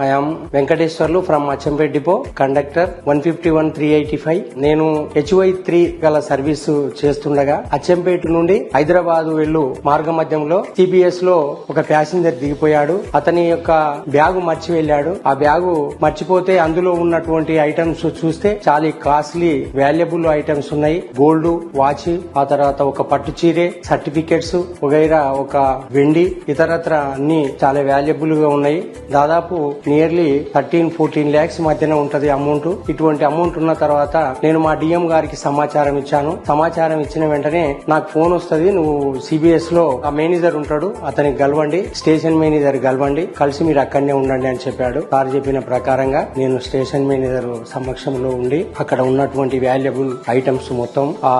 I'm Venkateswarlu from Achampet depot conductor one fifty one three eighty five నేను HY three గల service చేస్తుండగా అచ్చంపేట నుండి హైదరాబాద్ వెళ్ళు మార్గ మధ్యంలో సిబిఎస్లో ఒక ప్యాసింజర్ దిగిపోయాడు. అతని యొక్క బ్యాగు మర్చి వెళ్ళాడు. ఆ బ్యాగు మర్చిపోతే అందులో ఉన్నటువంటి ఐటమ్స్ చూస్తే చాలా కాస్ట్లీ వాల్యుబుల్ ఐటమ్స్ ఉన్నాయి. గోల్డ్ వాచ్ ఆ తర్వాత ఒక పట్టు చీరే సర్టిఫికెట్స్ వగైరా ఒక వెండి ఇతరత్ర అన్ని చాలా వాల్యుబుల్గా ఉన్నాయి. దాదాపు నియర్లీ థర్టీన్ ఫోర్టీన్ ల్యాక్స్ మధ్యన ఉంటది అమౌంట్ ఇటువంటి అమౌంట్ ఉన్న తర్వాత నేను మా డిఎం గారికి సమాచారం ఇచ్చాను. సమాచారం ఇచ్చిన వెంటనే నాకు ఫోన్ వస్తుంది. నువ్వు సిబిఎస్లో ఆ మేనేజర్ ఉంటాడు అతనికి గలవండి స్టేషన్ మేనేజర్ గలవండి కలిసి మీరు అక్కడనే ఉండండి అని చెప్పాడు. సార్ చెప్పిన ప్రకారంగా నేను స్టేషన్ మేనేజర్ సమక్షంలో ఉండి అక్కడ ఉన్నటువంటి వాల్యుబుల్ ఐటమ్స్ మొత్తం ఆ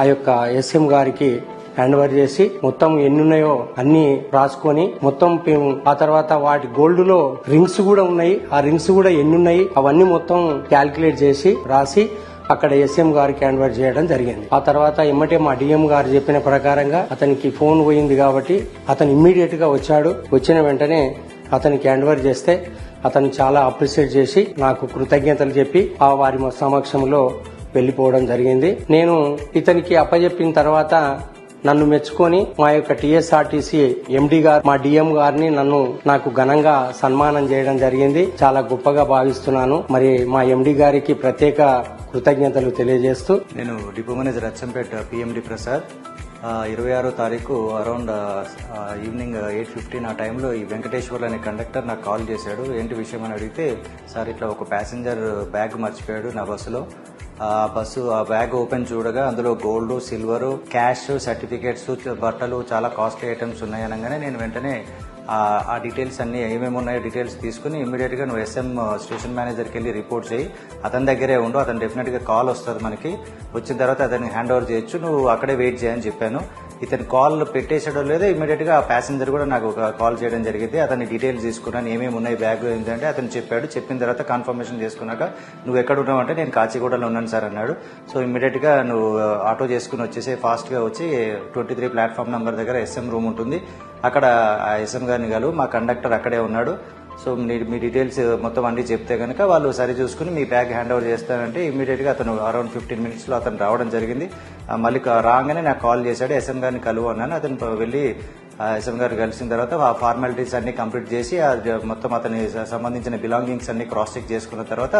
ఆ యొక్క ఎస్ఎం గారికి హ్యాండ్ ఓవర్ చేసి మొత్తం ఎన్ని ఉన్నాయో అన్ని రాసుకొని మొత్తం మేము ఆ తర్వాత వాటి గోల్డ్లో రింగ్స్ కూడా ఉన్నాయి. ఆ రింగ్స్ కూడా ఎన్ని ఉన్నాయి అవన్నీ మొత్తం క్యాల్కులేట్ చేసి రాసి అక్కడ ఎస్ఎం గారికి హ్యాండ్ ఓవర్ చేయడం జరిగింది. ఆ తర్వాత ఎమ్మటే మా డిఎం గారు చెప్పిన ప్రకారంగా అతనికి ఫోన్ పోయింది కాబట్టి అతను ఇమ్మీడియట్గా వచ్చాడు. వచ్చిన వెంటనే అతనికి హ్యాండ్ ఓవర్ చేస్తే అతను చాలా అప్రిషియేట్ చేసి నాకు కృతజ్ఞతలు చెప్పి ఆ వారి సమక్షంలో వెళ్ళిపోవడం జరిగింది. నేను ఇతనికి అప్పచెప్పిన తర్వాత నన్ను మెచ్చుకొని మా యొక్క టీఎస్ఆర్టీసీ ఎండి గారు మా డిఎం గారిని నన్ను నాకు ఘనంగా సన్మానం చేయడం జరిగింది. చాలా గొప్పగా భావిస్తున్నాను. మరి మా ఎండి గారికి ప్రత్యేక కృతజ్ఞతలు తెలియజేస్తూ. నేను depot manager Achampeta PMD Prasad. ఇరవై ఆరో తారీఖు అరౌండ్ ఈవినింగ్ ఎయిట్ ఫిఫ్టీన్ ఆ టైంలో ఈ వెంకటేశ్వర్ అనే కండక్టర్ నాకు కాల్ చేశాడు. ఏంటి విషయం అని అడిగితే సార్ ఇట్లా ఒక ప్యాసింజర్ బ్యాగ్ మర్చిపోయాడు నా బస్సులో. ఆ బస్సు ఆ బ్యాగ్ ఓపెన్ చూడగా అందులో గోల్డ్ సిల్వర్ క్యాష్ సర్టిఫికేట్స్ బట్టలు చాలా కాస్ట్లీ ఐటమ్స్ ఉన్నాయి అనగానే నేను వెంటనే ఆ డీటెయిల్స్ అన్ని ఏమేమి ఉన్నాయో డీటెయిల్స్ తీసుకుని ఇమ్మీడియట్గా నువ్వు ఎస్ఎం స్టేషన్ మేనేజర్కి వెళ్ళి రిపోర్ట్ చేయి. అతని దగ్గరే ఉండు అతను డెఫినెట్గా కాల్ వస్తుంది మనకి. వచ్చిన తర్వాత అతనికి హ్యాండ్ ఓవర్ చేయొచ్చు. నువ్వు అక్కడే వెయిట్ చేయని చెప్పాను. ఇతను కాల్ పెట్టేసాడో లేదో ఇమీడియట్గా ప్యాసింజర్ కూడా నాకు ఒక కాల్ చేయడం జరిగింది. అతని డీటెయిల్స్ తీసుకున్నాను. ఏమేమి ఉన్నాయి బ్యాగ్ ఏంటంటే అతను చెప్పాడు. చెప్పిన తర్వాత కన్ఫర్మేషన్ చేసుకున్నాక నువ్వు ఎక్కడ ఉన్నావు అంటే నేను కాచిగూడలో ఉన్నాను సార్ అన్నాడు. సో ఇమీడియట్గా నువ్వు ఆటో చేసుకుని వచ్చేసి ఫాస్ట్గా వచ్చి ట్వంటీ త్రీ ప్లాట్ఫామ్ నంబర్ దగ్గర ఎస్ఎం రూమ్ ఉంటుంది. అక్కడ ఆ ఎస్ఎం గారిని గలు మా కండక్టర్ అక్కడే ఉన్నాడు. సో మీ మీ డీటెయిల్స్ మొత్తం అన్ని చెప్తే కనుక వాళ్ళు సరి చూసుకుని మీ బ్యాగ్ హ్యాండ్ ఓవర్ చేస్తానంటే ఇమీడియట్గా అతను అరౌండ్ ఫిఫ్టీన్ మినిట్స్లో అతను రావడం జరిగింది. మళ్ళీ రాగానే నాకు కాల్ చేశాడు ఎస్ఎం గారిని కలువు అన్నాను. అతను వెళ్ళి ఎస్ఎం గారు కలిసిన తర్వాత ఆ ఫార్మాలిటీస్ అన్ని కంప్లీట్ చేసి మొత్తం అతని సంబంధించిన బిలాంగింగ్స్ అన్ని క్రాస్ చెక్ చేసుకున్న తర్వాత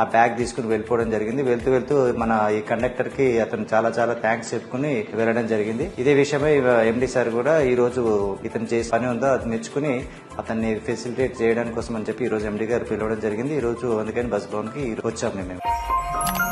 ఆ బ్యాగ్ తీసుకుని వెళ్ళిపోవడం జరిగింది. వెళ్తూ వెళ్తూ మన ఈ కండక్టర్కి అతను చాలా చాలా థ్యాంక్స్ చెప్పుకుని వెళ్ళడం జరిగింది. ఇదే విషయమై ఎండి సార్ కూడా ఈ రోజు ఇతను చేసే పని ఉందో అది మెచ్చుకుని అతన్ని ఫెసిలిటేట్ చేయడానికి కోసం అని చెప్పి ఈ రోజు ఎండి గారు పిలవడం జరిగింది. ఈ రోజు అందుకని బస్ భవన్కి వచ్చాము మేము.